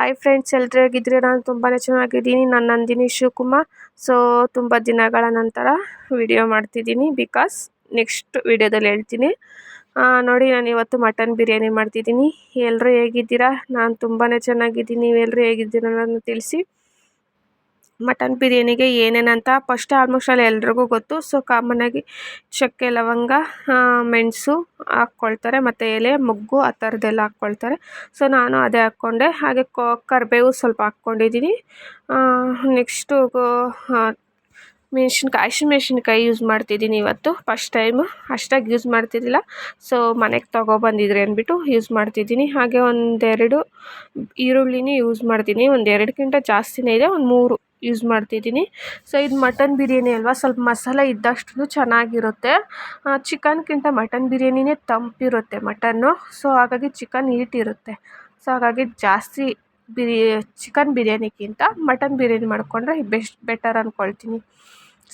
Hi friends ಎಲ್ಲರೂ ನಾನು ತುಂಬಾ ಚೆನ್ನಾಗಿದ್ದೀನಿ. ನಾನು ನಂದಿನಿ ಶಿವಕುಮಾರ್. ಸೊ ತುಂಬ ದಿನಗಳ ನಂತರ ವಿಡಿಯೋ ಮಾಡ್ತಿದ್ದೀನಿ ಬಿಕಾಸ್ ನೆಕ್ಸ್ಟ್ ವಿಡಿಯೋದಲ್ಲಿ ಹೇಳ್ತೀನಿ. ನೋಡಿ, ನಾನು ಇವತ್ತು ಮಟನ್ ಬಿರಿಯಾನಿ ಮಾಡ್ತಿದ್ದೀನಿ. ಎಲ್ಲರೂ ಹೇಗಿದ್ದೀರಾ? ನಾನು ತುಂಬಾ ಚೆನ್ನಾಗಿದ್ದೀನಿ. ನೀವೆಲ್ಲರೂ ಹೇಗಿದ್ದೀರಾ ಅನ್ನೋದನ್ನ ತಿಳಿಸಿ. ಮಟನ್ ಬಿರಿಯಾನಿಗೆ ಏನೇನಂತ ಫಸ್ಟ್ ಆಲ್ಮೋಸ್ಟ್ ಅಲ್ಲಿ ಎಲ್ರಿಗೂ ಗೊತ್ತು. ಸೊ ಕಾಮನ್ನಾಗಿ ಚಕ್ಕೆ, ಲವಂಗ ಮೆಣಸು ಹಾಕ್ಕೊಳ್ತಾರೆ. ಮತ್ತು ಎಲೆ, ಮೊಗ್ಗು ಆ ಥರದ್ದೆಲ್ಲ ಹಾಕ್ಕೊಳ್ತಾರೆ. ಸೊ ನಾನು ಅದೇ ಹಾಕ್ಕೊಂಡೆ. ಹಾಗೆ ಕೊ, ಕರಿಬೇವು ಸ್ವಲ್ಪ ಹಾಕ್ಕೊಂಡಿದ್ದೀನಿ ನೆಕ್ಸ್ಟು ಮೆಣಸಿನ್ಕಾಯಿ ಹಸಿಮೆಣ್ಸಿನ್ಕಾಯಿ ಯೂಸ್ ಮಾಡ್ತಿದ್ದೀನಿ ಇವತ್ತು. ಫಸ್ಟ್ ಟೈಮು ಅಷ್ಟಾಗಿ ಯೂಸ್ ಮಾಡ್ತಿದ್ದಿಲ್ಲ. ಸೊ ಮನೆಗೆ ತೊಗೊಬಂದಿದ್ರಿ ಅಂದ್ಬಿಟ್ಟು ಯೂಸ್ ಮಾಡ್ತಿದ್ದೀನಿ ಹಾಗೆ ಒಂದೆರಡು ಈರುಳ್ಳಿನೇ ಯೂಸ್ ಮಾಡ್ತೀನಿ. ಒಂದೆರಡಕ್ಕಿಂತ ಜಾಸ್ತಿನೇ ಇದೆ. ಒಂದು ಮೂರು ಯೂಸ್ ಮಾಡ್ತಿದ್ದೀನಿ. ಸೊ ಇದು ಮಟನ್ ಬಿರಿಯಾನಿ ಅಲ್ವಾ? ಸ್ವಲ್ಪ ಮಸಾಲೆ ಇದ್ದಷ್ಟು ಚೆನ್ನಾಗಿರುತ್ತೆ. ಚಿಕನ್ಗಿಂತ ಮಟನ್ ಬಿರಿಯಾನಿನೇ ತಂಪಿರುತ್ತೆ ಮಟನ್ನು ಸೊ ಹಾಗಾಗಿ ಚಿಕನ್ ಹೀಟ್ ಇರುತ್ತೆ. ಸೊ ಹಾಗಾಗಿ ಜಾಸ್ತಿ ಬಿರಿ ಚಿಕನ್ ಬಿರಿಯಾನಿಗಿಂತ ಮಟನ್ ಬಿರಿಯಾನಿ ಮಾಡಿಕೊಂಡ್ರೆ ಬೆಸ್ಟ್ ಬೆಟರ್ ಅಂದ್ಕೊಳ್ತೀನಿ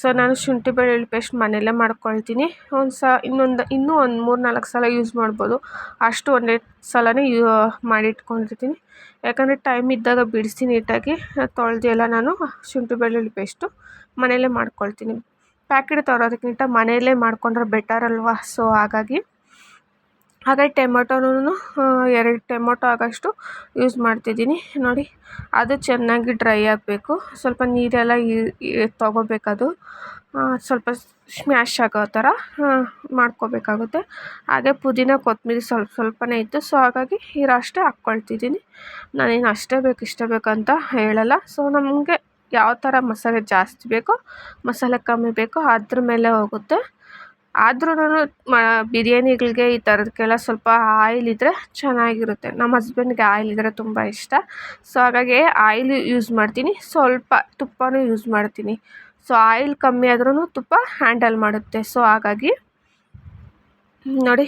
ಸೊ ನಾನು ಶುಂಠಿ ಬೆಳ್ಳುಳ್ಳಿ ಪೇಸ್ಟ್ ಮನೆಯಲ್ಲೇ ಮಾಡ್ಕೊಳ್ತೀನಿ. ಒಂದು ಸ, ಇನ್ನೊಂದು, ಇನ್ನೂ ಒಂದು ಮೂರು ನಾಲ್ಕು ಸಲ ಯೂಸ್ ಮಾಡ್ಬೋದು. ಅಷ್ಟು ಒಂದೇ ಸಲನೇ ಯೂ ಮಾಡಿಟ್ಕೊಂಡಿರ್ತೀನಿ ಯಾಕಂದರೆ ಟೈಮ್ ಇದ್ದಾಗ ಬಿಡಿಸಿ ನೀಟಾಗಿ ತೊಳೆದು ಎಲ್ಲ ನಾನು ಶುಂಠಿ ಬೆಳ್ಳುಳ್ಳಿ ಪೇಸ್ಟು ಮನೆಯಲ್ಲೇ ಮಾಡ್ಕೊಳ್ತೀನಿ. ಪ್ಯಾಕೆಟ್ ತರೋದಕ್ಕಿಂತ ಮನೆಯಲ್ಲೇ ಮಾಡಿಕೊಂಡ್ರೆ ಬೆಟರ್ ಅಲ್ವಾ? ಸೊ ಹಾಗಾಗಿ ಹಾಗೆ ಟೊಮೊಟೊನೂ ಎರಡು ಟೊಮೊಟೊ ಆಗೋಷ್ಟು ಯೂಸ್ ಮಾಡ್ತಿದ್ದೀನಿ. ನೋಡಿ, ಅದು ಚೆನ್ನಾಗಿ ಡ್ರೈ ಆಗಬೇಕು. ಸ್ವಲ್ಪ ನೀರೆಲ್ಲ ತೊಗೋಬೇಕದು ಸ್ವಲ್ಪ ಸ್ಮ್ಯಾಶ್ ಆಗೋ ಥರ ಮಾಡ್ಕೋಬೇಕಾಗುತ್ತೆ. ಹಾಗೆ ಪುದೀನ ಕೊತ್ತಂಬರಿ ಸ್ವಲ್ಪ ಸ್ವಲ್ಪನೇ ಇತ್ತು. ಸೊ ಹಾಗಾಗಿ ಇರೋಷ್ಟೇ ಹಾಕ್ಕೊಳ್ತಿದ್ದೀನಿ. ನಾನೇನು ಅಷ್ಟೇ ಬೇಕು, ಇಷ್ಟೇ ಬೇಕಂತ ಹೇಳಲ್ಲ. ಸೊ ನಮಗೆ ಯಾವ ಥರ ಮಸಾಲೆ ಜಾಸ್ತಿ ಬೇಕೋ, ಮಸಾಲೆ ಕಮ್ಮಿ ಬೇಕೋ ಅದ್ರ ಮೇಲೆ ಹೋಗುತ್ತೆ. ಆದ್ರೂ ಮ, ಬಿರಿಯಾನಿಗಳಿಗೆ ಈ ಥರದಕ್ಕೆಲ್ಲ ಸ್ವಲ್ಪ ಆಯಿಲ್ ಇದ್ದರೆ ಚೆನ್ನಾಗಿರುತ್ತೆ. ನಮ್ಮ ಹಸ್ಬೆಂಡ್ಗೆ ಆಯಿಲ್ ಇದ್ದರೆ ತುಂಬ ಇಷ್ಟ. ಸೊ, ಹಾಗಾಗಿ ಆಯಿಲ್ ಯೂಸ್ ಮಾಡ್ತೀನಿ. ಸ್ವಲ್ಪ ತುಪ್ಪನೂ ಯೂಸ್ ಮಾಡ್ತೀನಿ. ಸೊ, ಆಯಿಲ್ ಕಮ್ಮಿ ಆದ್ರೂ ತುಪ್ಪ ಹ್ಯಾಂಡಲ್ ಮಾಡುತ್ತೆ. ಸೊ, ಹಾಗಾಗಿ ನೋಡಿ,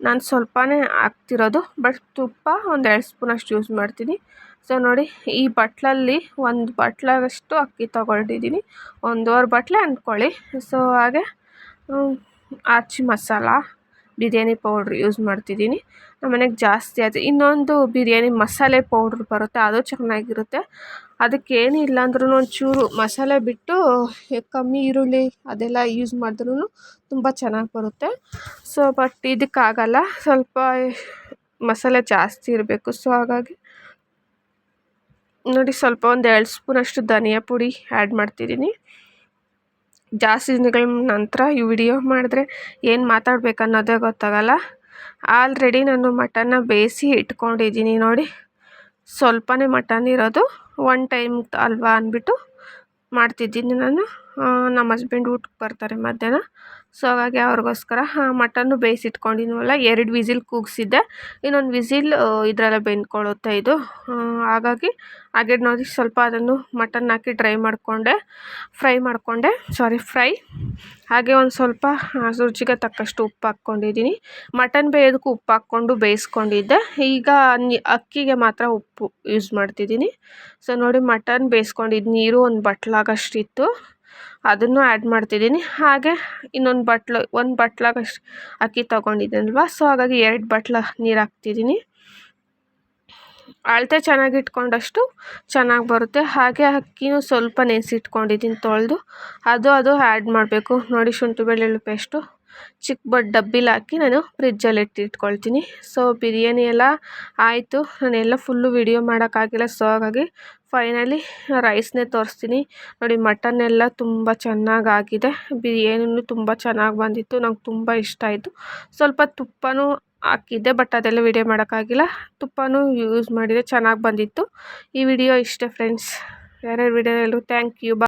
ನಾನು ಸ್ವಲ್ಪನೇ ಹಾಕ್ತಿರೋದು, ಬಟ್ ತುಪ್ಪ ಒಂದು ಎರಡು ಸ್ಪೂನಷ್ಟು ಯೂಸ್ ಮಾಡ್ತೀನಿ. ಸೊ, ನೋಡಿ, ಈ ಬಟ್ಲಲ್ಲಿ ಒಂದು ಬಟ್ಲಾಗಷ್ಟು ಅಕ್ಕಿ ತೊಗೊಂಡಿದ್ದೀನಿ. ಒಂದೂವರೆ ಬಟ್ಲೆ ಅಂದ್ಕೊಳ್ಳಿ. ಸೊ, ಹಾಗೆ ಆಚಿ ಮಸಾಲ, ಬಿರಿಯಾನಿ ಪೌಡ್ರ್ ಯೂಸ್ ಮಾಡ್ತಿದ್ದೀನಿ. ನಮ್ಮ ಮನೆಗೆ ಜಾಸ್ತಿ ಅದು ಇನ್ನೊಂದು ಬಿರಿಯಾನಿ ಮಸಾಲೆ ಪೌಡ್ರ್ ಬರುತ್ತೆ, ಅದು ಚೆನ್ನಾಗಿರುತ್ತೆ. ಅದಕ್ಕೇನಿಲ್ಲ ಅಂದ್ರೂ ಒಂಚೂರು ಮಸಾಲೆ ಬಿಟ್ಟು ಕಮ್ಮಿ ಈರುಳ್ಳಿ ಅದೆಲ್ಲ ಯೂಸ್ ಮಾಡಿದ್ರೂ ತುಂಬ ಚೆನ್ನಾಗಿ ಬರುತ್ತೆ. ಸೊ ಬಟ್ ಇದಕ್ಕಾಗಲ್ಲ, ಸ್ವಲ್ಪ ಮಸಾಲೆ ಜಾಸ್ತಿ ಇರಬೇಕು. ಸೊ ಹಾಗಾಗಿ ನೋಡಿ ಸ್ವಲ್ಪ ಒಂದು ಎರಡು ಸ್ಪೂನಷ್ಟು ಧನಿಯಾ ಪುಡಿ ಆ್ಯಡ್ ಮಾಡ್ತಿದ್ದೀನಿ. ಜಾಸ್ತಿ ದಿನಗಳ ನಂತರ ಈ ವಿಡಿಯೋ ಮಾಡಿದ್ರೆ ಏನು ಮಾತಾಡ್ಬೇಕು ಅನ್ನೋದೇ ಗೊತ್ತಾಗಲ್ಲ. ಆಲ್ರೆಡಿ ನಾನು ಮಟನ್ನ ಬೇಯಿಸಿ ಇಟ್ಕೊಂಡಿದ್ದೀನಿ ನೋಡಿ. ಸ್ವಲ್ಪನೇ ಮಟನ್ ಇರೋದು ಒನ್ ಟೈಮ್ ಅಲ್ವಾ ಅಂದ್ಬಿಟ್ಟು ಮಾಡ್ತಿದ್ದೀನಿ ನಾನು. ನಮ್ಮ ಹಸ್ಬೆಂಡ್ ಊಟಕ್ಕೆ ಬರ್ತಾರೆ ಮಧ್ಯಾಹ್ನ. ಸೊ ಹಾಗಾಗಿ ಅವ್ರಿಗೋಸ್ಕರ ಮಟನ್ನು ಬೇಯಿಸಿಟ್ಕೊಂಡಿದ್ವಲ್ಲ ಎರಡು ವಿಸಿಲ್ ಕೂಗಿಸಿದ್ದೆ. ಇನ್ನೊಂದು ವಿಸಿಲ್ ಇದರಲ್ಲೇ ಬೆಂದ್ಕೊಳ್ಳುತ್ತೆ ಇದು. ಹಾಗಾಗಿ ಹಾಗೆ ನೋಡಿ, ಸ್ವಲ್ಪ ಅದನ್ನು ಮಟನ್ ಹಾಕಿ ಡ್ರೈ ಮಾಡಿಕೊಂಡೆ. ಫ್ರೈ ಮಾಡಿಕೊಂಡೆ. Sorry fry. ಹಾಗೆ ಒಂದು ಸ್ವಲ್ಪ ರುಚಿಗೆ ತಕ್ಕಷ್ಟು ಉಪ್ಪು ಹಾಕ್ಕೊಂಡಿದ್ದೀನಿ. ಮಟನ್ ಬೇಯೋದಕ್ಕೂ ಉಪ್ಪು ಹಾಕ್ಕೊಂಡು ಬೇಯಿಸ್ಕೊಂಡಿದ್ದೆ. ಈಗ ಅಕ್ಕಿಗೆ ಮಾತ್ರ ಉಪ್ಪು ಯೂಸ್ ಮಾಡ್ತಿದ್ದೀನಿ. ಸೊ ನೋಡಿ, ಮಟನ್ ಬೇಯಿಸ್ಕೊಂಡಿದ್ದು ನೀರು ಒಂದು ಬಟ್ಲಾಗಷ್ಟಿತ್ತು ಅದನ್ನು ಆ್ಯಡ್ ಮಾಡ್ತಿದ್ದೀನಿ. ಹಾಗೆ ಇನ್ನೊಂದು ಬಟ್ಲು, ಒಂದು ಬಟ್ಲಾಗಷ್ಟು ಅಕ್ಕಿ ತೊಗೊಂಡಿದ್ದೀನಲ್ವ ಸೊ ಹಾಗಾಗಿ ಎರಡು ಬಟ್ಲ ನೀರು ಹಾಕ್ತಿದ್ದೀನಿ ಅಳತೆ ಚೆನ್ನಾಗಿ ಇಟ್ಕೊಂಡಷ್ಟು ಚೆನ್ನಾಗಿ ಬರುತ್ತೆ. ಹಾಗೆ ಅಕ್ಕಿನೂ ಸ್ವಲ್ಪ ನೆನೆಸಿಟ್ಕೊಂಡಿದ್ದೀನಿ ತೊಳೆದು. ಅದು ಅದು ಆ್ಯಡ್ ಮಾಡಬೇಕು. ನೋಡಿ ಶುಂಠಿ ಬೆಳ್ಳುಳ್ಳಿ ಪೇಸ್ಟು. ಚಿಕ್ಕ ಬಟ್ ಡಬ್ಬಿಲಿ ಹಾಕಿ ನಾನು ಫ್ರಿಜ್ಜಲ್ಲಿ ಇಟ್ಟಿಟ್ಕೊಳ್ತೀನಿ. ಸೊ ಬಿರಿಯಾನಿ ಎಲ್ಲ ಆಯಿತು. ನಾನೆಲ್ಲ ಫುಲ್ಲು ವಿಡಿಯೋ ಮಾಡೋಕ್ಕಾಗಿಲ್ಲ. ಸೊ ಹಾಗಾಗಿ ಫೈನಲಿ ರೈಸ್ನೇ ತೋರಿಸ್ತೀನಿ. ನೋಡಿ ಮಟನ್ ಎಲ್ಲ ತುಂಬ ಚೆನ್ನಾಗಾಗಿದೆ. ಬಿರಿಯಾನಿನೂ ತುಂಬ ಚೆನ್ನಾಗಿ ಬಂದಿತ್ತು. ನಂಗೆ ತುಂಬ ಇಷ್ಟ ಆಯಿತು. ಸ್ವಲ್ಪ ತುಪ್ಪನೂ ಹಾಕಿದ್ದೆ ಬಟ್ ಅದೆಲ್ಲ ವಿಡಿಯೋ ಮಾಡೋಕ್ಕಾಗಿಲ್ಲ. ತುಪ್ಪನೂ ಯೂಸ್ ಮಾಡಿದೆ ಚೆನ್ನಾಗಿ ಬಂದಿತ್ತು. ಈ ವಿಡಿಯೋ ಇಷ್ಟೇ ಫ್ರೆಂಡ್ಸ್ ಯಾರ್ಯಾರು ವಿಡಿಯೋ ಎಲ್ಲರೂ ಥ್ಯಾಂಕ್ ಯು ಬಾ